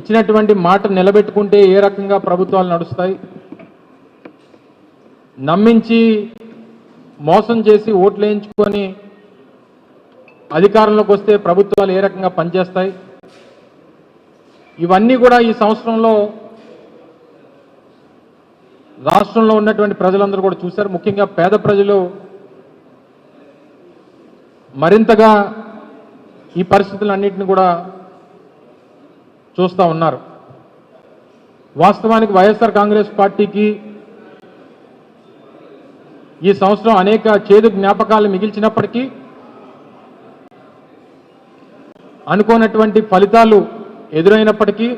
ఇచ్చినటువంటి మాట నిలబెట్టుకుంటే ఏ రకంగా ప్రభుత్వాలు నడుస్తాయి? నమ్మించి మోసం చేసి ఓట్లు వేయించుకొని అధికారంలోకి వస్తే ప్రభుత్వాలు ఏ రకంగా పనిచేస్తాయి? ఇవన్నీ కూడా ఈ సంవత్సరంలో రాష్ట్రంలో ఉన్నటువంటి ప్రజలందరూ కూడా చూశారు. ముఖ్యంగా పేద ప్రజలు మరింతగా ఈ పరిస్థితులన్నింటినీ కూడా చూస్తూ ఉన్నారు. వాస్తవానికి వైఎస్ఆర్ కాంగ్రెస్ పార్టీకి ఈ సంవత్సరం అనేక చేదు జ్ఞాపకాలు మిగిల్చినప్పటికీ అనుకోనటువంటి ఫలితాలు ఎదురైనప్పటికీ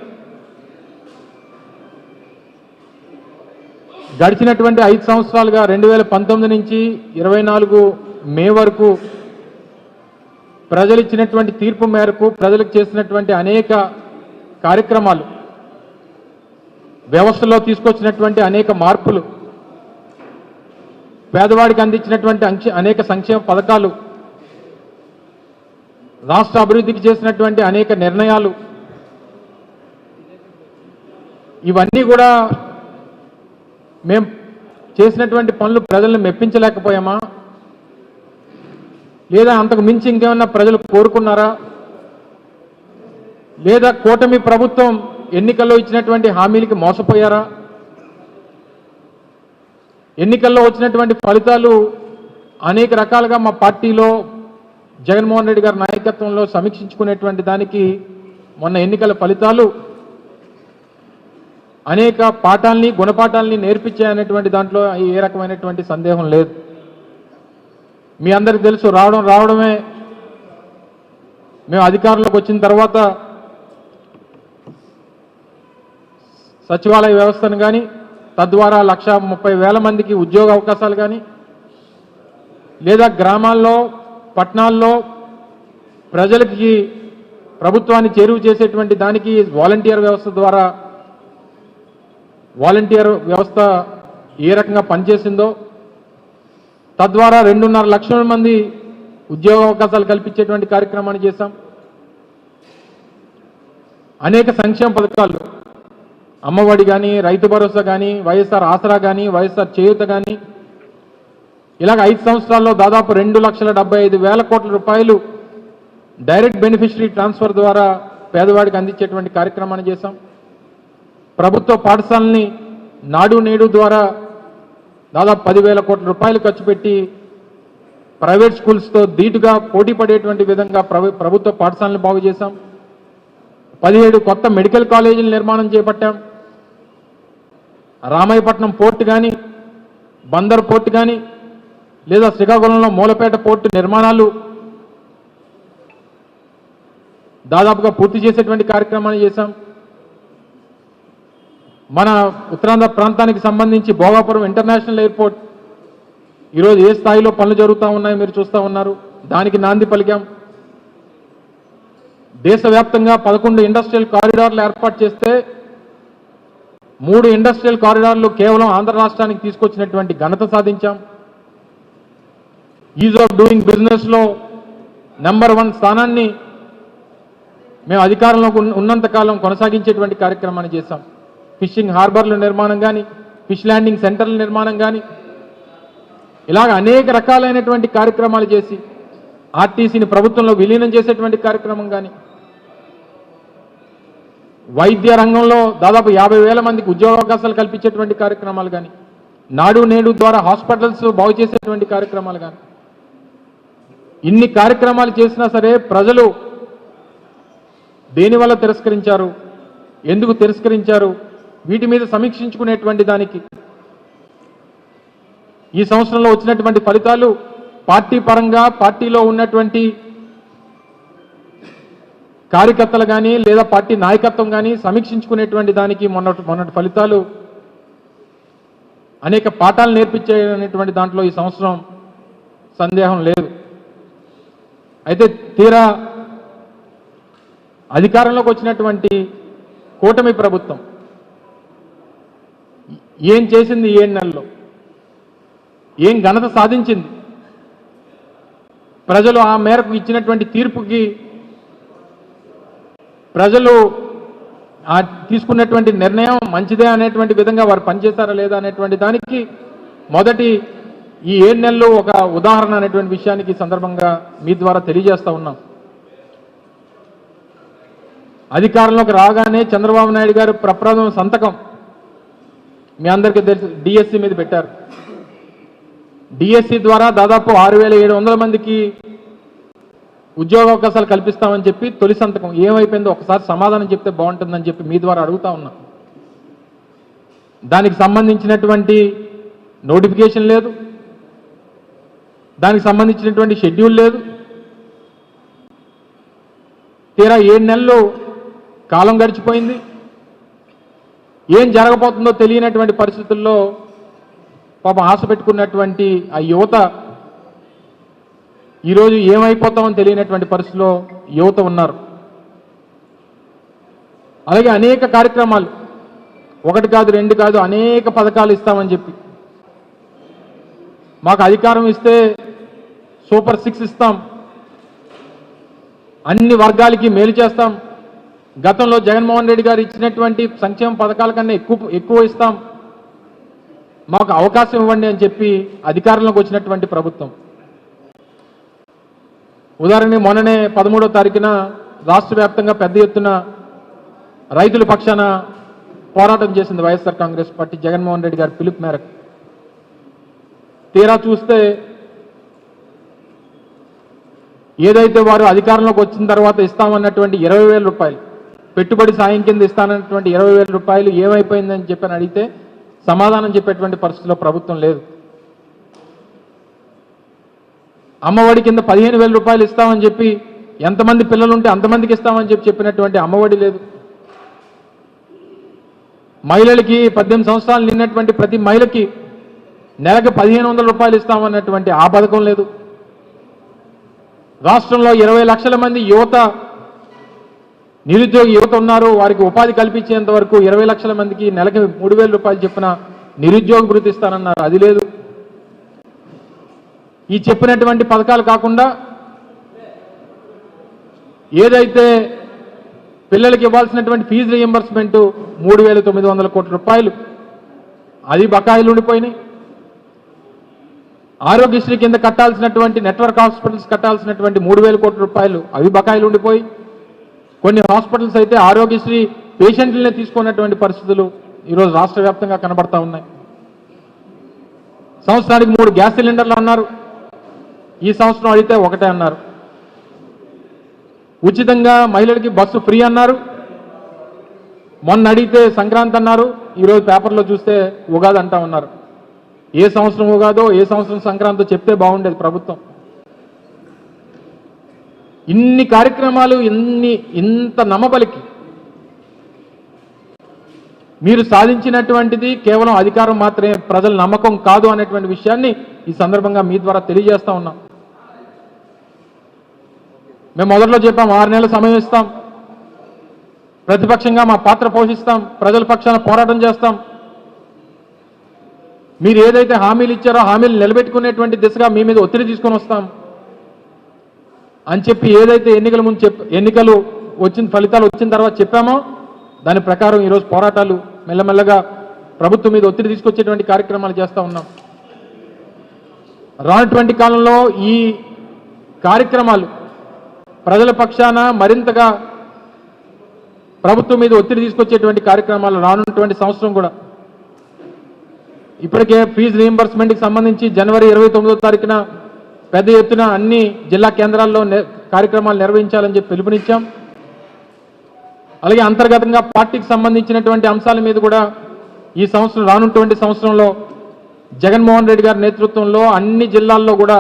గడిచినటువంటి ఐదు సంవత్సరాలుగా రెండు వేల పంతొమ్మిది నుంచి ఇరవై నాలుగు మే వరకు ప్రజలు ఇచ్చినటువంటి తీర్పు మేరకు ప్రజలకు చేసినటువంటి అనేక కార్యక్రమాలు వ్యవస్థలో తీసుకొచ్చినటువంటి అనేక మార్పులు పేదవాడికి అందించినటువంటి అనేక సంక్షేమ పథకాలు రాష్ట్ర అభివృద్ధికి చేసినటువంటి అనేక నిర్ణయాలు ఇవన్నీ కూడా మేము చేసినటువంటి పనులు ప్రజల్ని మెప్పించలేకపోయామా? లేదా అంతకు మించి ఇంకేమన్నా ప్రజలు కోరుకున్నారా? లేదా కూటమి ప్రభుత్వం ఎన్నికల్లో ఇచ్చినటువంటి హామీలకి మోసపోయారా? ఎన్నికల్లో వచ్చినటువంటి ఫలితాలు అనేక రకాలుగా మా పార్టీలో జగన్మోహన్ రెడ్డి గారి నాయకత్వంలో సమీక్షించుకునేటువంటి దానికి మొన్న ఎన్నికల ఫలితాలు అనేక పాఠాలని గుణపాఠాలని నేర్పించాయనేటువంటి దాంట్లో ఏ రకమైనటువంటి సందేహం లేదు. మీ అందరికి తెలుసు రావడం రావడమే. మేము అధికారంలోకి వచ్చిన తర్వాత సచివాలయ వ్యవస్థను కానీ తద్వారా లక్ష ముప్పై వేల మందికి ఉద్యోగ అవకాశాలు కానీ లేదా గ్రామాల్లో పట్టణాల్లో ప్రజలకి ప్రభుత్వాన్ని చేరువ చేసేటువంటి దానికి వాలంటీర్ వ్యవస్థ ద్వారా వాలంటీర్ వ్యవస్థ ఏ రకంగా పనిచేసిందో తద్వారా రెండున్నర లక్షల మంది ఉద్యోగ అవకాశాలు కల్పించేటువంటి కార్యక్రమాన్ని చేశాం. అనేక సంక్షేమ పథకాలు అమ్మఒడి కానీ రైతు భరోసా కానీ వైఎస్ఆర్ ఆసరా కానీ వైఎస్ఆర్ చేయూత కానీ ఇలాగ ఐదు సంవత్సరాల్లో దాదాపు రెండు లక్షల డెబ్బై ఐదు వేల కోట్ల రూపాయలు డైరెక్ట్ బెనిఫిషరీ ట్రాన్స్ఫర్ ద్వారా పేదవాడికి అందించేటువంటి కార్యక్రమాన్ని చేశాం. ప్రభుత్వ పాఠశాలని నాడు నేడు ద్వారా దాదాపు పదివేల కోట్ల రూపాయలు ఖర్చు పెట్టి ప్రైవేట్ స్కూల్స్తో ధీటుగా పోటీ పడేటువంటి విధంగా ప్రభుత్వ పాఠశాలను బాగు చేశాం. పదిహేడు కొత్త మెడికల్ కాలేజీల నిర్మాణం చేపట్టాం. రామాయపట్నం పోర్టు కానీ బందర్ పోర్టు కానీ లేదా శ్రీకాకుళంలో మూలపేట పోర్టు నిర్మాణాలు దాదాపుగా పూర్తి చేసేటువంటి కార్యక్రమాన్ని చేశాం. మన ఉత్తరాంధ్ర ప్రాంతానికి సంబంధించి భోగాపురం ఇంటర్నేషనల్ ఎయిర్పోర్ట్ ఈరోజు ఏ స్థాయిలో పనులు జరుగుతూ ఉన్నాయో మీరు చూస్తూ ఉన్నారు. దానికి నాంది పలికాం. దేశవ్యాప్తంగా పదకొండు ఇండస్ట్రియల్ కారిడార్లు ఏర్పాటు చేస్తే మూడు ఇండస్ట్రియల్ కారిడార్లు కేవలం ఆంధ్ర రాష్ట్రానికి తీసుకొచ్చినటువంటి ఘనత సాధించాం. ఈజ్ ఆఫ్ డూయింగ్ బిజినెస్లో నెంబర్ వన్ స్థానాన్ని మేము అధికారంలో ఉన్నంతకాలం కొనసాగించేటువంటి కార్యక్రమాన్ని చేశాం. ఫిషింగ్ హార్బర్ల నిర్మాణం కానీ ఫిష్ ల్యాండింగ్ సెంటర్ల నిర్మాణం కానీ ఇలాగ అనేక రకాలైనటువంటి కార్యక్రమాలు చేసి ఆర్టీసీని ప్రభుత్వంలో విలీనం చేసేటువంటి కార్యక్రమం కానీ వైద్య రంగంలో దాదాపు యాభై వేల మందికి ఉద్యోగ అవకాశాలు కల్పించేటువంటి కార్యక్రమాలు కానీ నాడు నేడు ద్వారా హాస్పిటల్స్ బాగు చేసేటువంటి కార్యక్రమాలు కానీ ఇన్ని కార్యక్రమాలు చేసినా సరే ప్రజలు దేనివల్ల తిరస్కరించారు ఎందుకు తిరస్కరించారు వీటి మీద సమీక్షించుకునేటువంటి దానికి ఈ సంవత్సరంలో వచ్చినటువంటి ఫలితాలు పార్టీ పరంగా పార్టీలో ఉన్నటువంటి కార్యకర్తలు కానీ లేదా పార్టీ నాయకత్వం కానీ సమీక్షించుకునేటువంటి దానికి మొన్నటి మొన్నటి ఫలితాలు అనేక పాఠాలు నేర్పించేటువంటి దాంట్లో ఈ సంవత్సరం సందేహం లేదు. అయితే తీరా అధికారంలోకి వచ్చినటువంటి కూటమి ప్రభుత్వం ఏం చేసింది ఏడు నెలలో ఏం ఘనత సాధించింది? ప్రజలు ఆ మేరకు ఇచ్చినటువంటి తీర్పుకి ప్రజలు తీసుకున్నటువంటి నిర్ణయం మంచిదే అనేటువంటి విధంగా వారు పనిచేస్తారా లేదా అనేటువంటి దానికి మొదటి ఈ ఏడు నెలలు ఒక ఉదాహరణ అనేటువంటి విషయానికి సందర్భంగా మీ ద్వారా తెలియజేస్తా ఉన్నాం. అధికారంలోకి రాగానే చంద్రబాబు నాయుడు గారు ప్రప్రథమ సంతకం మీ అందరికీ తెలుసు డిఎస్సి మీద పెట్టారు. డిఎస్సి ద్వారా దాదాపు ఆరు వేల ఏడు వందల మందికి ఉద్యోగ అవకాశాలు కల్పిస్తామని చెప్పి తొలి సంతకం ఏమైపోయిందో ఒకసారి సమాధానం చెప్తే బాగుంటుందని చెప్పి మీ ద్వారా అడుగుతా ఉన్నా. దానికి సంబంధించినటువంటి నోటిఫికేషన్ లేదు. దానికి సంబంధించినటువంటి షెడ్యూల్ లేదు. తీరా ఏడు నెలలు కాలం గడిచిపోయింది. ఏం జరగబోతుందో తెలియనటువంటి పరిస్థితుల్లో పాపం ఆశ పెట్టుకున్నటువంటి ఆ యువత ఈరోజు ఏమైపోతామని తెలియనటువంటి పరిస్థితిలో యువత ఉన్నారు. అలాగే అనేక కార్యక్రమాలు. ఒకటి కాదు రెండు కాదు అనేక పథకాలు ఇస్తామని చెప్పి. మాకు అధికారం ఇస్తే సూపర్ సిక్స్ ఇస్తాం. అన్ని వర్గాలకి మేలు చేస్తాం. గతంలో జగన్మోహన్ రెడ్డి గారు ఇచ్చినటువంటి సంక్షేమ పథకాల కన్నా ఎక్కువ ఎక్కువ ఇస్తాం. మాకు అవకాశం ఇవ్వండి అని చెప్పి అధికారంలోకి వచ్చినటువంటి ప్రభుత్వం. ఉదాహరణకి మొన్ననే పదమూడో తారీఖున రాష్ట్ర వ్యాప్తంగా పెద్ద ఎత్తున రైతుల పక్షాన పోరాటం చేసింది వైఎస్ఆర్ కాంగ్రెస్ పార్టీ జగన్మోహన్ రెడ్డి గారి పిలుపు మేరకు. తీరా చూస్తే ఏదైతే వారు అధికారంలోకి వచ్చిన తర్వాత ఇస్తామన్నటువంటి ఇరవై వేల రూపాయలు పెట్టుబడి సాయం కింద ఇస్తానన్నటువంటి ఇరవై వేల రూపాయలు ఏమైపోయిందని చెప్పని అడిగితే సమాధానం చెప్పేటువంటి పరిస్థితిలో ప్రభుత్వం లేదు. అమ్మఒడి కింద పదిహేను వేల రూపాయలు ఇస్తామని చెప్పి ఎంతమంది పిల్లలు ఉంటే అంతమందికి ఇస్తామని చెప్పి చెప్పినటువంటి అమ్మఒడి లేదు. మహిళలకి పద్దెనిమిది సంవత్సరాలు నిన్నటువంటి ప్రతి మహిళకి నెలకు పదిహేను వందల రూపాయలు ఇస్తామన్నటువంటి ఆ పథకం లేదు. రాష్ట్రంలో ఇరవై లక్షల మంది యువత నిరుద్యోగ యువత ఉన్నారు. వారికి ఉపాధి కల్పించేంత వరకు ఇరవై లక్షల మందికి నెలకి మూడు వేల రూపాయలు చెప్పిన నిరుద్యోగ భృతి ఇస్తానన్నారు. అది లేదు. ఈ చెప్పినటువంటి పథకాలు కాకుండా ఏదైతే పిల్లలకి ఇవ్వాల్సినటువంటి ఫీజు రియంబర్స్మెంట్ మూడు వేల తొమ్మిది వందల కోట్ల రూపాయలు అది బకాయిలు ఉండిపోయినాయి. ఆరోగ్యశ్రీ కింద కట్టాల్సినటువంటి నెట్వర్క్ హాస్పిటల్స్ కట్టాల్సినటువంటి మూడు వేల కోట్ల రూపాయలు అవి బకాయిలు ఉండిపోయి కొన్ని హాస్పిటల్స్ అయితే ఆరోగ్యశ్రీ పేషెంట్లనే తీసుకున్నటువంటి పరిస్థితులు ఈరోజు రాష్ట్ర వ్యాప్తంగా కనబడతా ఉన్నాయి. సంవత్సరానికి మూడు గ్యాస్ సిలిండర్లు అన్నారు. ఈ సంవత్సరం అడిగితే ఒకటే అన్నారు. ఉచితంగా మహిళలకి బస్సు ఫ్రీ అన్నారు. మొన్న అడిగితే సంక్రాంతి అన్నారు. ఈరోజు పేపర్లో చూస్తే ఉగాది అంటా ఉన్నారు. ఏ సంవత్సరం ఉగాదో ఏ సంవత్సరం సంక్రాంతో చెప్తే బాగుండేది ప్రభుత్వం. ఇన్ని కార్యక్రమాలు ఇన్ని ఇంత నమ్మబలికి మీరు సాధించినటువంటిది కేవలం అధికారం మాత్రమే ప్రజల నమ్మకం కాదు అనేటువంటి విషయాన్ని ఈ సందర్భంగా మీ ద్వారా తెలియజేస్తా ఉన్నాం. మేము మొదట్లో చెప్పాం ఆరు నెలలు సమయం ఇస్తాం. ప్రతిపక్షంగా మా పాత్ర పోషిస్తాం ప్రజల పక్షాన పోరాటం చేస్తాం. మీరు ఏదైతే హామీలు ఇచ్చారో హామీలు నిలబెట్టుకునేటువంటి దిశగా మీ మీద ఒత్తిడి తీసుకొని వస్తాం. అని చెప్పి ఏదైతే ఎన్నికల ముందు చెప్ ఎన్నికలు వచ్చిన ఫలితాలు వచ్చిన తర్వాత చెప్పామో దాని ప్రకారం ఈరోజు పోరాటాలు మెల్లమెల్లగా ప్రభుత్వం మీద ఒత్తిడి తీసుకొచ్చేటువంటి కార్యక్రమాలు చేస్తూ ఉన్నాం. రానటువంటి కాలంలో ఈ కార్యక్రమాలు ప్రజల పక్షాన మరింతగా ప్రభుత్వం మీద ఒత్తిడి తీసుకొచ్చేటువంటి కార్యక్రమాలు రానున్నటువంటి సంవత్సరం కూడా. ఇప్పటికే ఫీజు రీఎంబర్స్మెంట్కి సంబంధించి జనవరి ఇరవై తొమ్మిదో తారీఖున పెద్ద ఎత్తున అన్ని జిల్లా కేంద్రాల్లో నే- కార్యక్రమాలు నిర్వహించాలని చెప్పి పిలుపునిచ్చాం. అలాగే అంతర్గతంగా పార్టీకి సంబంధించినటువంటి అంశాల మీద కూడా ఈ సంవత్సరం రానున్నటువంటి సంవత్సరంలో జగన్మోహన్ రెడ్డి గారి నేతృత్వంలో అన్ని జిల్లాల్లో కూడా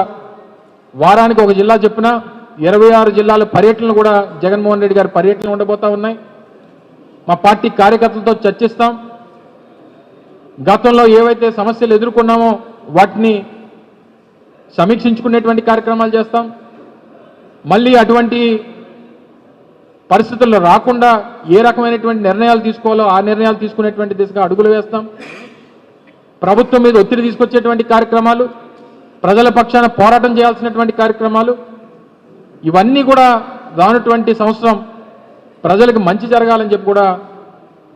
వారానికి ఒక జిల్లా చెప్పున ఇరవై ఆరు జిల్లాల పర్యటనలు కూడా జగన్మోహన్ రెడ్డి గారి పర్యటనలు ఉండబోతా ఉన్నాయి. మా పార్టీ కార్యకర్తలతో చర్చిస్తాం. గతంలో ఏవైతే సమస్యలు ఎదుర్కొన్నామో వాటిని సమీక్షించుకునేటువంటి కార్యక్రమాలు చేస్తాం. మళ్ళీ అటువంటి పరిస్థితుల్లో రాకుండా ఏ రకమైనటువంటి నిర్ణయాలు తీసుకోవాలో ఆ నిర్ణయాలు తీసుకునేటువంటి దిశగా అడుగులు వేస్తాం. ప్రభుత్వం మీద ఒత్తిడి తీసుకొచ్చేటువంటి కార్యక్రమాలు ప్రజల పక్షాన పోరాటం చేయాల్సినటువంటి కార్యక్రమాలు ఇవన్నీ కూడా రానటువంటి సంవత్సరం ప్రజలకు మంచి జరగాలని చెప్పి కూడా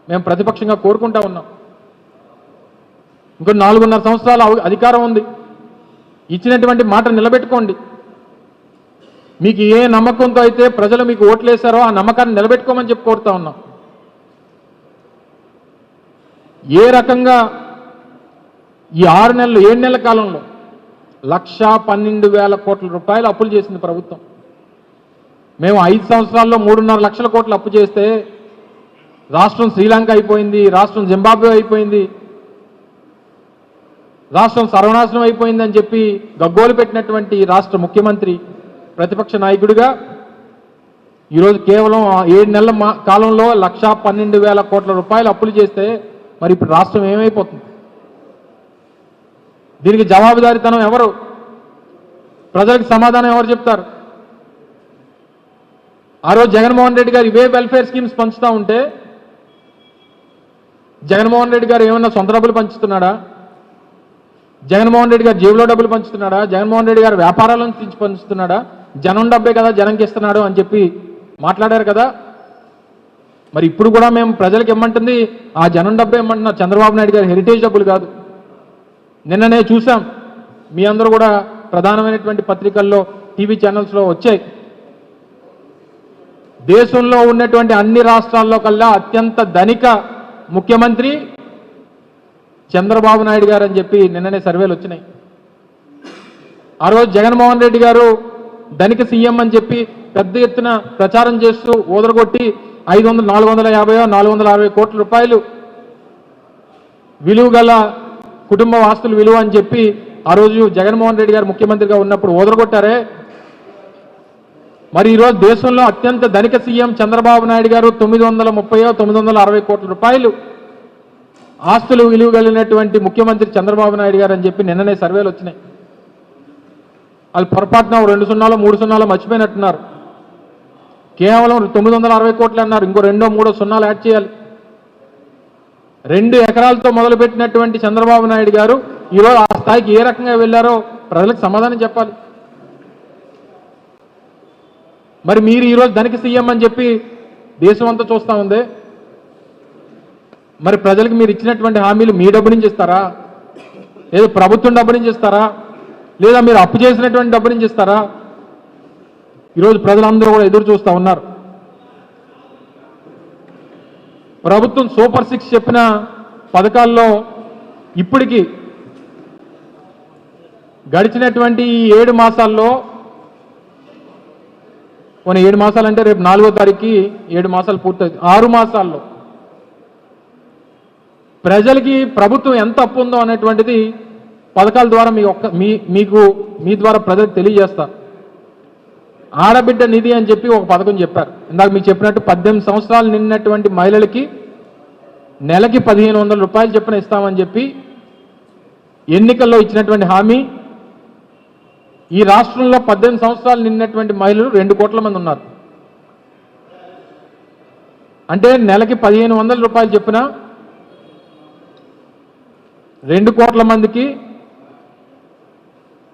మేము ప్రతిపక్షంగా కోరుకుంటా ఉన్నాం. ఇంకో నాలుగున్నర సంవత్సరాల అధికారం ఉంది. ఇచ్చినటువంటి మాట నిలబెట్టుకోండి. మీకు ఏ నమ్మకంతో అయితే ప్రజలు మీకు ఓట్లేశారో ఆ నమ్మకాన్ని నిలబెట్టుకోమని చెప్పి కోరుతా ఉన్నాం. ఏ రకంగా ఈ ఆరు నెలలు ఏడు నెలల కాలంలో లక్షా పన్నెండు వేల కోట్ల రూపాయలు అప్పులు చేసింది ప్రభుత్వం. మేము ఐదు సంవత్సరాల్లో మూడున్నర లక్షల కోట్లు అప్పు చేస్తే రాష్ట్రం శ్రీలంక అయిపోయింది రాష్ట్రం జింబాబ్వే అయిపోయింది రాష్ట్రం సర్వనాశనం అయిపోయిందని చెప్పి గగ్గోలు పెట్టినటువంటి రాష్ట్ర ముఖ్యమంత్రి ప్రతిపక్ష నాయకుడిగా ఈరోజు కేవలం ఏడు నెలల మా- కాలంలో లక్షా పన్నెండు వేల కోట్ల రూపాయలు అప్పులు చేస్తే మరి ఇప్పుడు రాష్ట్రం ఏమైపోతుంది? దీనికి జవాబుదారీతనం ఎవరు? ప్రజలకు సమాధానం ఎవరు చెప్తారు? ఆ రోజు జగన్మోహన్ రెడ్డి గారు ఇవే వెల్ఫేర్ స్కీమ్స్ పంచుతూ ఉంటే జగన్మోహన్ రెడ్డి గారు ఏమన్నా సొంత డబ్బులు పంచుతున్నాడా? జగన్మోహన్ రెడ్డి గారు జేబులో డబ్బులు పంచుతున్నాడా? జగన్మోహన్ రెడ్డి గారు వ్యాపారాలను నుంచి పంచుతున్నాడా? జనం డబ్బే కదా జనంకి ఇస్తున్నాడు అని చెప్పి మాట్లాడారు కదా. మరి ఇప్పుడు కూడా మేము ప్రజలకు ఇమ్మంటుంది ఆ జనం డబ్బే ఇమ్మంటున్నా చంద్రబాబు నాయుడు గారు హెరిటేజ్ డబ్బులు కాదు. నిన్ననే చూసాం మీ అందరూ కూడా ప్రధానమైనటువంటి పత్రికల్లో టీవీ ఛానల్స్లో వచ్చాయి. దేశంలో ఉన్నటువంటి అన్ని రాష్ట్రాల్లో కల్లా అత్యంత ధనిక ముఖ్యమంత్రి చంద్రబాబు నాయుడు గారు అని చెప్పి నిన్ననే సర్వేలు వచ్చినాయి. ఆ రోజు జగన్మోహన్ రెడ్డి గారు ధనిక సీఎం అని చెప్పి పెద్ద ఎత్తున ప్రచారం చేస్తూ ఓదరగొట్టి ఐదు వందల నాలుగు వందల యాభై నాలుగు వందల అరవై కోట్ల రూపాయలు విలువ గల కుటుంబ ఆస్తులు విలువ అని చెప్పి ఆ రోజు జగన్మోహన్ రెడ్డి గారు ముఖ్యమంత్రిగా ఉన్నప్పుడు ఓదరగొట్టారే మరి ఈరోజు దేశంలో అత్యంత ధనిక సీఎం చంద్రబాబు నాయుడు గారు తొమ్మిది వందల ముప్పై తొమ్మిది వందల అరవై కోట్ల రూపాయలు ఆస్తులు విలువ కలిగినటువంటి ముఖ్యమంత్రి చంద్రబాబు నాయుడు గారు అని చెప్పి నిన్ననే సర్వేలు వచ్చినాయి. వాళ్ళు పొరపాటున రెండు సున్నాలో మూడు సున్నాలో మర్చిపోయినట్టున్నారు. కేవలం తొమ్మిది వందల అరవై కోట్లు అన్నారు. ఇంకో రెండో మూడో సున్నాలు యాడ్ చేయాలి. రెండు ఎకరాలతో మొదలుపెట్టినటువంటి చంద్రబాబు నాయుడు గారు ఈరోజు ఆ స్థాయికి ఏ రకంగా వెళ్ళారో ప్రజలకు సమాధానం చెప్పాలి. మరి మీరు ఈరోజు ధనిక సీఎం అని చెప్పి దేశం అంతా చూస్తూ ఉంది? మరి ప్రజలకు మీరు ఇచ్చినటువంటి హామీలు మీ డబ్బు నుంచి ఇస్తారా? లేదా ప్రభుత్వం డబ్బు నుంచి ఇస్తారా? లేదా మీరు అప్పు చేసినటువంటి డబ్బు నుంచి ఇస్తారా? ఈరోజు ప్రజలందరూ కూడా ఎదురు చూస్తూ ఉన్నారు. ప్రభుత్వం సూపర్ సిక్స్ చెప్పిన పథకాల్లో ఇప్పటికీ గడిచినటువంటి ఈ ఏడు మాసాల్లో కొన్ని ఏడు మాసాలు అంటే రేపు నాలుగో తారీఖుకి ఏడు మాసాలు పూర్తవుతుంది. ఆరు మాసాల్లో. ప్రజలకి ప్రభుత్వం ఎంత అప్పు ఉందో అనేటువంటిది పథకాల ద్వారా మీ ఒక్క మీ మీకు మీ ద్వారా ప్రజలకు తెలియజేస్తా. ఆడబిడ్డ నిధి అని చెప్పి ఒక పథకం చెప్పారు. ఇందాక మీకు చెప్పినట్టు పద్దెనిమిది సంవత్సరాలు నిన్నటువంటి మహిళలకి నెలకి పదిహేను వందల రూపాయలు చెప్పిన ఇస్తామని చెప్పి ఎన్నికల్లో ఇచ్చినటువంటి హామీ ఈ రాష్ట్రంలో పద్దెనిమిది సంవత్సరాలు నిన్నటువంటి మహిళలు రెండు కోట్ల మంది ఉన్నారు. అంటే నెలకి పదిహేను వందల రూపాయలు చెప్పిన రెండు కోట్ల మందికి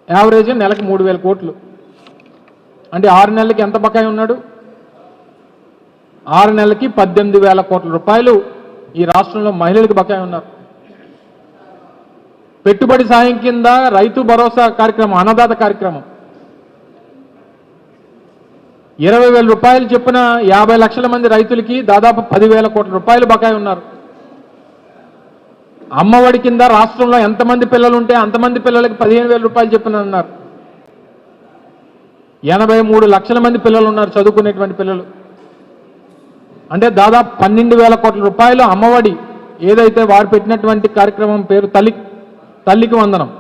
యావరేజ్ నెలకి మూడు వేల కోట్లు. అంటే ఆరు నెలలకి ఎంత బకాయి ఉన్నాడు? ఆరు నెలలకి పద్దెనిమిది వేల కోట్ల రూపాయలు ఈ రాష్ట్రంలో మహిళలకు బకాయి ఉన్నారు. పెట్టుబడి సాయం కింద రైతు భరోసా కార్యక్రమం అన్నదాత కార్యక్రమం. ఇరవై వేల రూపాయలు చెప్పిన యాభై లక్షల మంది రైతులకి దాదాపు పదివేల కోట్ల రూపాయలు బకాయి ఉన్నారు. అమ్మఒడి కింద రాష్ట్రంలో ఎంతమంది పిల్లలు ఉంటే అంతమంది పిల్లలకి పదిహేను వేల రూపాయలు చెప్పిన అన్నారు ఎనభై మూడు లక్షల మంది పిల్లలు ఉన్నారు చదువుకునేటువంటి పిల్లలు. అంటే దాదాపు పన్నెండు వేల కోట్ల రూపాయలు అమ్మఒడి ఏదైతే వారు పెట్టినటువంటి కార్యక్రమం పేరు తల్లి తల్లికి వందనం.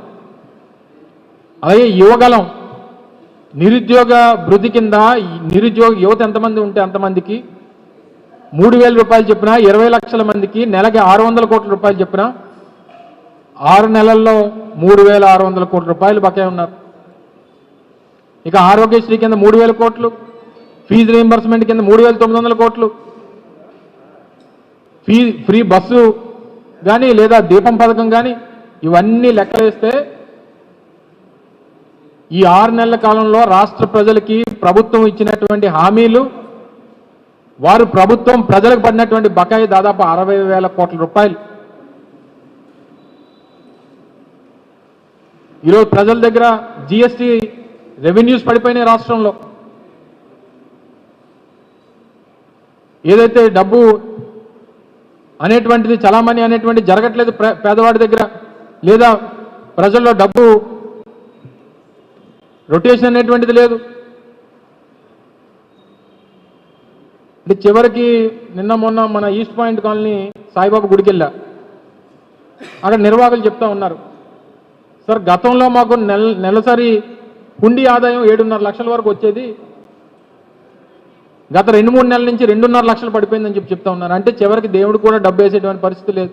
అలాగే యువగలం. నిరుద్యోగ వృద్ధి కింద నిరుద్యోగ యువత ఎంతమంది ఉంటే అంతమందికి మూడు వేల రూపాయలు చెప్పిన ఇరవై లక్షల మందికి నెలకి ఆరు వందల కోట్ల రూపాయలు చెప్పిన ఆరు నెలల్లో మూడు వేల ఆరు వందల కోట్ల రూపాయలు బకాయి ఉన్నారు. ఇక ఆరోగ్యశ్రీ కింద మూడు వేల కోట్లు ఫీజు రీయింబర్స్మెంట్ కింద మూడు వేల తొమ్మిది వందల కోట్లు. ఫీ ఫ్రీ బస్సు కానీ లేదా దీపం పథకం కానీ ఇవన్నీ లెక్కలేస్తే ఈ ఆరు నెలల కాలంలో రాష్ట్ర ప్రజలకి ప్రభుత్వం ఇచ్చినటువంటి హామీలు వారు ప్రభుత్వం ప్రజలకు పడినటువంటి బకాయి దాదాపు అరవై వేల కోట్ల రూపాయలు. ఈరోజు ప్రజల దగ్గర జిఎస్టి రెవెన్యూస్ పడిపోయినాయి రాష్ట్రంలో. ఏదైతే డబ్బు అనేటువంటిది చలామణి అనేటువంటి జరగట్లేదు పేదవాడి దగ్గర. లేదా ప్రజల్లో డబ్బు రొటేషన్ అనేటువంటిది లేదు. అంటే చివరికి నిన్న మొన్న మన ఈస్ట్ పాయింట్ కాలనీ సాయిబాబా గుడికి వెళ్ళా. అక్కడ నిర్వాహకులు చెప్తా ఉన్నారు. సార్ గతంలో మాకు నెల నెలసరి హుండీ ఆదాయం ఏడున్నర లక్షల వరకు వచ్చేది. గత రెండు మూడు నెలల నుంచి రెండున్నర లక్షలు పడిపోయిందని చెప్పి చెప్తా ఉన్నారు. అంటే చివరికి దేవుడు కూడా డబ్బు వేసేటువంటి పరిస్థితి లేదు.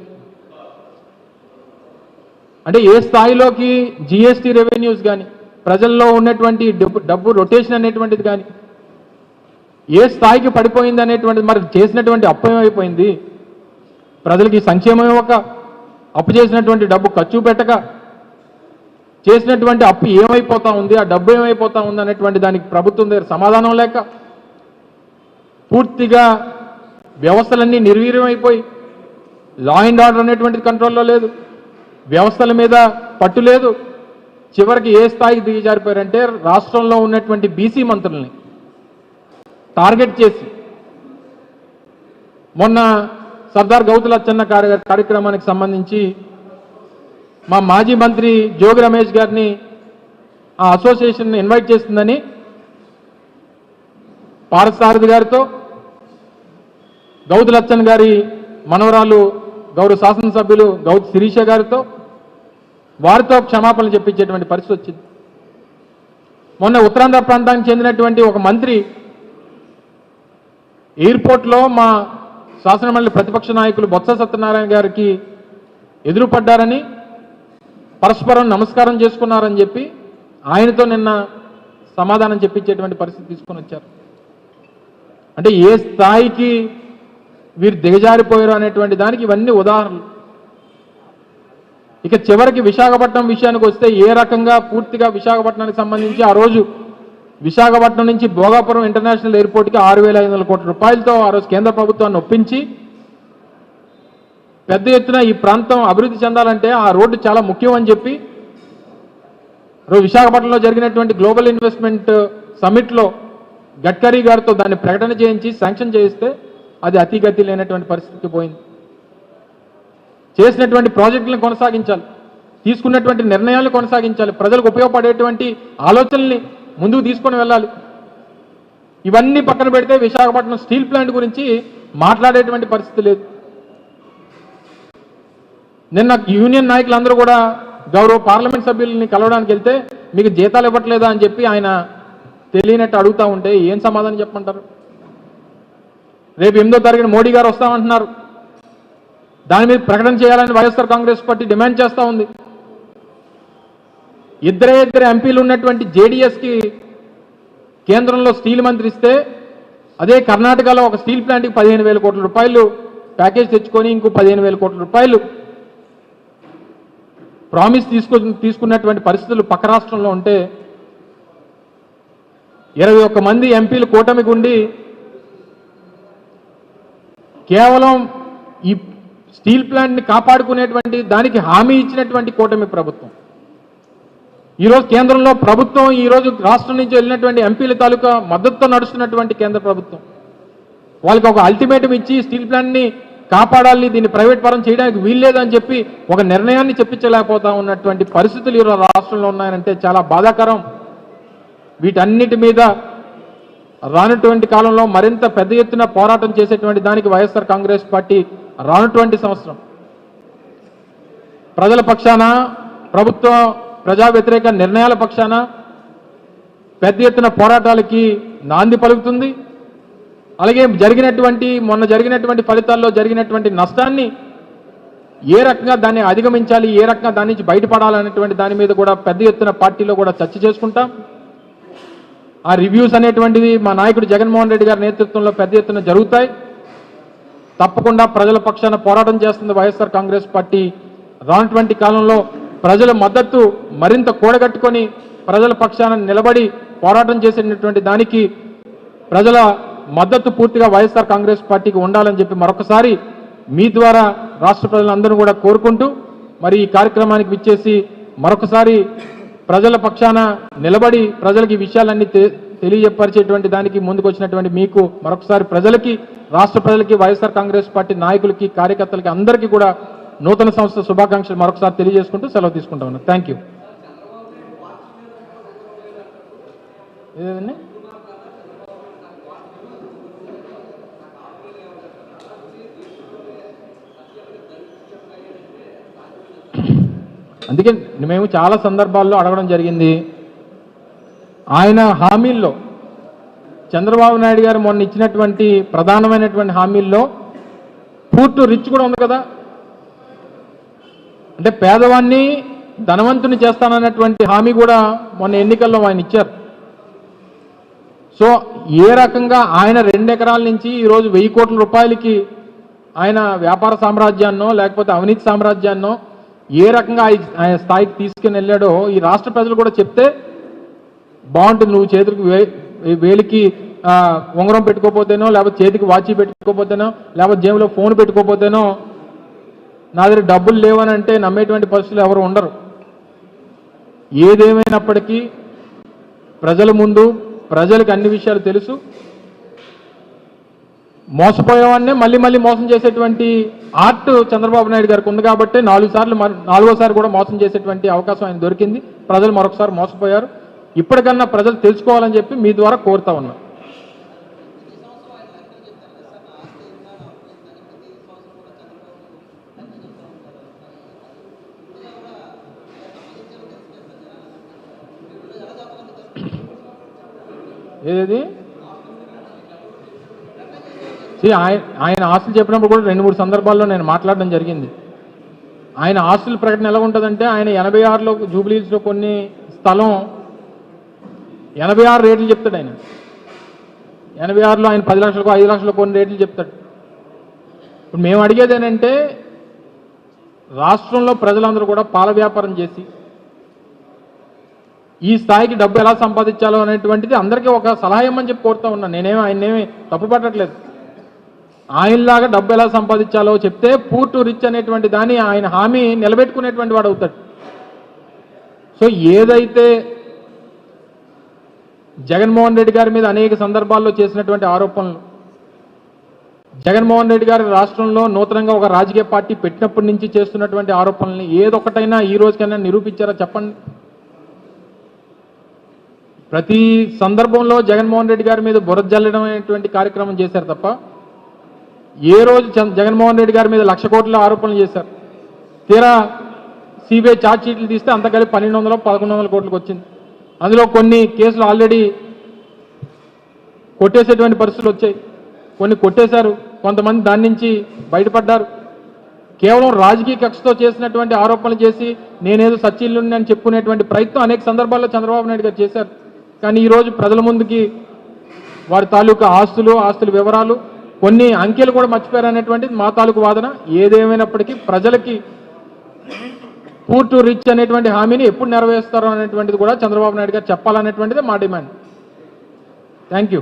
అంటే ఏ స్థాయిలోకి జిఎస్టీ రెవెన్యూస్ కానీ ప్రజల్లో ఉన్నటువంటి డబ్బు డబ్బు రొటేషన్ అనేటువంటిది కానీ ఏ స్థాయికి పడిపోయింది అనేటువంటిది మరి చేసినటువంటి అప్పయమైపోయింది ప్రజలకి సంక్షేమం ఇవ్వక అప్పు చేసినటువంటి డబ్బు ఖర్చు పెట్టక చేసినటువంటి అప్పు ఏమైపోతా ఉంది ఆ డబ్బు ఏమైపోతా ఉంది అనేటువంటి దానికి ప్రభుత్వం దగ్గర సమాధానం లేక పూర్తిగా వ్యవస్థలన్నీ నిర్వీర్యం అయిపోయి లా అండ్ ఆర్డర్ అనేటువంటిది కంట్రోల్లో లేదు. వ్యవస్థల మీద పట్టు లేదు. చివరికి ఏ స్థాయికి దిగజారిపోయారంటే రాష్ట్రంలో ఉన్నటువంటి బీసీ మంత్రుల్ని టార్గెట్ చేసి. మొన్న సర్దార్ గౌతులచ్చన్న కార్యక్రమానికి సంబంధించి మా మాజీ మంత్రి జోగి రమేష్ గారిని ఆ అసోసియేషన్ ఇన్వైట్ చేస్తుందని పారసారథి గారితో గౌతులచ్చన్ గారి మనవరాలు గౌరవ శాసనసభ్యులు గౌత్ శిరీష గారితో వారితో క్షమాపణలు చెప్పించేటువంటి పరిస్థితి వచ్చింది. మొన్న ఉత్తరాంధ్ర ప్రాంతానికి చెందినటువంటి ఒక మంత్రి ఎయిర్పోర్ట్లో మా శాసనమండలి ప్రతిపక్ష నాయకులు బొత్స సత్యనారాయణ గారికి ఎదురుపడ్డారని పరస్పరం నమస్కారం చేసుకున్నారని చెప్పి ఆయనతో నిన్న సమాధానం చెప్పించేటువంటి పరిస్థితి తీసుకొని వచ్చారు. అంటే ఏ స్థాయికి వీరు దిగజారిపోయారు అనేటువంటి దానికి ఇవన్నీ ఉదాహరణలు. ఇక చివరికి విశాఖపట్నం విషయానికి వస్తే ఏ రకంగా పూర్తిగా విశాఖపట్నానికి సంబంధించి ఆ రోజు విశాఖపట్నం నుంచి భోగాపురం ఇంటర్నేషనల్ ఎయిర్పోర్ట్కి ఆరు వేల ఐదు వందల కోట్ల రూపాయలతో ఆ రోజు కేంద్ర ప్రభుత్వాన్ని ఒప్పించి పెద్ద ఎత్తున ఈ ప్రాంతం అభివృద్ధి చెందాలంటే ఆ రోడ్డు చాలా ముఖ్యం అని చెప్పి విశాఖపట్నంలో జరిగినటువంటి గ్లోబల్ ఇన్వెస్ట్మెంట్ సమిట్లో గడ్కరీ గారితో దాన్ని ప్రకటన చేయించి శాంక్షన్ చేయిస్తే అది అతిగతి లేనటువంటి పరిస్థితికి పోయింది. చేసినటువంటి ప్రాజెక్టులను కొనసాగించాలి. తీసుకున్నటువంటి నిర్ణయాలు కొనసాగించాలి. ప్రజలకు ఉపయోగపడేటువంటి ఆలోచనల్ని ముందుకు తీసుకొని వెళ్ళాలి. ఇవన్నీ పక్కన పెడితే విశాఖపట్నం స్టీల్ ప్లాంట్ గురించి మాట్లాడేటువంటి పరిస్థితి లేదు. నిన్న యూనియన్ నాయకులందరూ కూడా గౌరవ పార్లమెంట్ సభ్యుల్ని కలవడానికి వెళ్తే మీకు జీతాలు ఇవ్వట్లేదా? అని చెప్పి ఆయన తెలియనట్టు అడుగుతా ఉంటే ఏం సమాధానం చెప్పమంటారు? రేపు ఎనిమిదో తారీఖున మోడీ గారు వస్తామంటున్నారు. దాని మీద ప్రకటన చేయాలని వైఎస్ఆర్ కాంగ్రెస్ పార్టీ డిమాండ్ చేస్తూ ఉంది. ఇద్దరే ఇద్దరు ఎంపీలు ఉన్నటువంటి జేడీఎస్కి కేంద్రంలో స్టీల్ మంత్రి ఇస్తే అదే కర్ణాటకలో ఒక స్టీల్ ప్లాంట్కి పదిహేను వేల కోట్ల రూపాయలు ప్యాకేజ్ తెచ్చుకొని ఇంకో పదిహేను వేల కోట్ల రూపాయలు ప్రామిస్ తీసుకు తీసుకున్నటువంటి పరిస్థితులు పక్క రాష్ట్రంలో ఉంటే ఇరవై ఒక్క మంది ఎంపీలు కూటమికి ఉండి కేవలం ఈ స్టీల్ ప్లాంట్ని కాపాడుకునేటువంటి దానికి హామీ ఇచ్చినటువంటి కూటమి ప్రభుత్వం. ఈరోజు కేంద్రంలో ప్రభుత్వం ఈరోజు రాష్ట్రం నుంచి వెళ్ళినటువంటి ఎంపీల తాలూకా మద్దతుతో నడుస్తున్నటువంటి కేంద్ర ప్రభుత్వం. వాళ్ళకి ఒక అల్టిమేటం ఇచ్చి స్టీల్ ప్లాంట్ని కాపాడాలి దీన్ని ప్రైవేట్ పరం చేయడానికి వీల్లేదని చెప్పి ఒక నిర్ణయాన్ని చెప్పించలేకపోతా ఉన్నటువంటి పరిస్థితులు ఈరోజు రాష్ట్రంలో ఉన్నాయంటే చాలా బాధాకరం. వీటన్నిటి మీద రానటువంటి కాలంలో మరింత పెద్ద ఎత్తున పోరాటం చేసేటువంటి దానికి వైఎస్ఆర్ కాంగ్రెస్ పార్టీ రానటువంటి సంవత్సరం. ప్రజల పక్షాన ప్రభుత్వ ప్రజా వ్యతిరేక నిర్ణయాల పక్షాన పెద్ద ఎత్తున పోరాటాలకి నాంది పలుకుతుంది. అలాగే జరిగినటువంటి మొన్న జరిగినటువంటి ఫలితాల్లో జరిగినటువంటి నష్టాన్ని ఏ రకంగా దాన్ని అధిగమించాలి ఏ రకంగా దాని నుంచి బయటపడాలనేటువంటి దాని మీద కూడా పెద్ద ఎత్తున పార్టీలో కూడా చర్చ చేసుకుంటాం. ఆ రివ్యూస్ అనేటువంటిది మా నాయకుడు జగన్మోహన్ రెడ్డి గారి నేతృత్వంలో పెద్ద ఎత్తున జరుగుతాయి. తప్పకుండా ప్రజల పక్షాన పోరాటం చేస్తుంది వైఎస్ఆర్ కాంగ్రెస్ పార్టీ. రానటువంటి కాలంలో ప్రజల మద్దతు మరింత కూడగట్టుకొని ప్రజల పక్షాన నిలబడి పోరాటం చేసేటటువంటి దానికి ప్రజల మద్దతు పూర్తిగా వైఎస్ఆర్ కాంగ్రెస్ పార్టీకి ఉండాలని చెప్పి మరొకసారి మీ ద్వారా రాష్ట్ర ప్రజలందరూ కూడా కోరుకుంటూ మరి ఈ కార్యక్రమానికి విచ్చేసి మరొకసారి ప్రజల పక్షాన నిలబడి ప్రజలకి విషయాలన్నీ తె- తెలియపరిచేటువంటి దానికి ముందుకు వచ్చినటువంటి మీకు మరొకసారి ప్రజలకి రాష్ట్ర ప్రజలకి వైఎస్ఆర్ కాంగ్రెస్ పార్టీ నాయకులకి కార్యకర్తలకి అందరికీ కూడా నూతన సంస్థ శుభాకాంక్షలు మరొకసారి తెలియజేసుకుంటూ సెలవు తీసుకుంటా ఉన్నాను థ్యాంక్ యూ అందుకే మేము చాలా సందర్భాల్లో అడగడం జరిగింది. ఆయన హామీల్లో చంద్రబాబు నాయుడు గారు మొన్న ఇచ్చినటువంటి ప్రధానమైనటువంటి హామీల్లో పూర్తి రిచ్ కూడా ఉంది కదా. అంటే పేదవాన్ని ధనవంతుని చేస్తానన్నటువంటి హామీ కూడా మొన్న ఎన్నికల్లో ఆయన ఇచ్చారు. సో ఏ రకంగా ఆయన రెండు ఎకరాల నుంచి ఈరోజు వెయ్యి కోట్ల రూపాయలకి ఆయన వ్యాపార సామ్రాజ్యాన్నో లేకపోతే అవినీతి సామ్రాజ్యాన్నో ఏ రకంగా ఆయ- ఆయన స్థాయికి తీసుకుని వెళ్ళాడో ఈ రాష్ట్ర ప్రజలు కూడా చెప్తే బాగుంటుంది. నువ్వు చేతులకు వే వేలికి ఉంగరం పెట్టుకోపోతేనో లేకపోతే చేతికి వాచి పెట్టుకోపోతేనో లేకపోతే జేబులో ఫోన్ పెట్టుకోపోతేనో నా దగ్గర డబ్బులు లేవని అంటే నమ్మేటువంటి పరిస్థితులు ఎవరు ఉండరు. ఏదేమైనప్పటికీ ప్రజల ముందు ప్రజలకు అన్ని విషయాలు తెలుసు. మోసపోయేవాడినే మళ్ళీ మళ్ళీ మోసం చేసేటువంటి ఆర్ట్ చంద్రబాబు నాయుడు గారికి ఉంది కాబట్టి నాలుగు సార్లు నాలుగోసారి కూడా మోసం చేసేటువంటి అవకాశం ఆయన దొరికింది. ప్రజలు మరొకసారి మోసపోయారు. ఇప్పటికన్నా ప్రజలు తెలుసుకోవాలని చెప్పి మీ ద్వారా కోరుతా ఉన్నా. ఏది? ఆయన ఆయన ఆస్తులు చెప్పినప్పుడు కూడా రెండు మూడు సందర్భాల్లో నేను మాట్లాడడం జరిగింది. ఆయన ఆస్తుల ప్రకటన ఎలా ఉంటుందంటే ఆయన ఎనభై ఆరులో జూబ్లీస్లో కొన్ని స్థలం ఎనభై ఆరు రేట్లు చెప్తాడు ఆయన. ఎనభై ఆరులో ఆయన పది లక్షలకు ఐదు లక్షలకు కొన్ని రేట్లు చెప్తాడు. ఇప్పుడు మేము అడిగేది ఏంటంటే రాష్ట్రంలో ప్రజలందరూ కూడా పాల వ్యాపారం చేసి ఈ స్థాయికి డబ్బు ఎలా సంపాదించాలో అనేటువంటిది అందరికీ ఒక సలహా ఇమ్మని చెప్పి కోరుతా ఉన్నాను నేనేమి ఆయన్నేమి తప్పు పట్టట్లేదు ఆయనలాగా డబ్బు ఎలా సంపాదించాలో చెప్తే పూర్ టు రిచ్ అనేటువంటి దాన్ని ఆయన హామీ నిలబెట్టుకునేటువంటి వాడు అవుతాడు. సో ఏదైతే జగన్మోహన్ రెడ్డి గారి మీద అనేక సందర్భాల్లో చేసినటువంటి ఆరోపణలు జగన్మోహన్ రెడ్డి గారి రాష్ట్రంలో నూతనంగా ఒక రాజకీయ పార్టీ పెట్టినప్పటి నుంచి చేస్తున్నటువంటి ఆరోపణల్ని ఏదొకటైనా ఈ రోజుకైనా నిరూపించారా చెప్పండి? ప్రతి సందర్భంలో జగన్మోహన్ రెడ్డి గారి మీద బురద జల్లడం అనేటువంటి కార్యక్రమం చేశారు తప్ప ఏ రోజు జగన్మోహన్ రెడ్డి గారి మీద లక్ష కోట్ల ఆరోపణలు చేశారు. తీరా సిబిఐ ఛార్జ్ షీట్లు తీస్తే అంత కలిపి పన్నెండు వందలు పదకొండు వందల కోట్లకు వచ్చింది. అందులో కొన్ని కేసులు ఆల్రెడీ కొట్టేసేటువంటి పరిస్థితులు వచ్చాయి. కొన్ని కొట్టేశారు కొంతమంది దాని నుంచి బయటపడ్డారు. కేవలం రాజకీయ కక్షతో చేసినటువంటి ఆరోపణలు చేసి నేనేదో సచ్చిల్లుండి అని చెప్పుకునేటువంటి ప్రయత్నం అనేక సందర్భాల్లో చంద్రబాబు నాయుడు గారు చేశారు. కానీ ఈరోజు ప్రజల ముందుకి వారి తాలూకా ఆస్తులు ఆస్తుల వివరాలు కొన్ని అంకెలు కూడా మర్చిపోయారు అనేటువంటిది మా తాలూకు వాదన. ఏదేమైనప్పటికీ ప్రజలకి పూర్ టు రిచ్ అనేటువంటి హామీని ఎప్పుడు నెరవేరుస్తారు అనేటువంటిది కూడా చంద్రబాబు నాయుడు గారు చెప్పాలనేటువంటిది మా డిమాండ్. Thank you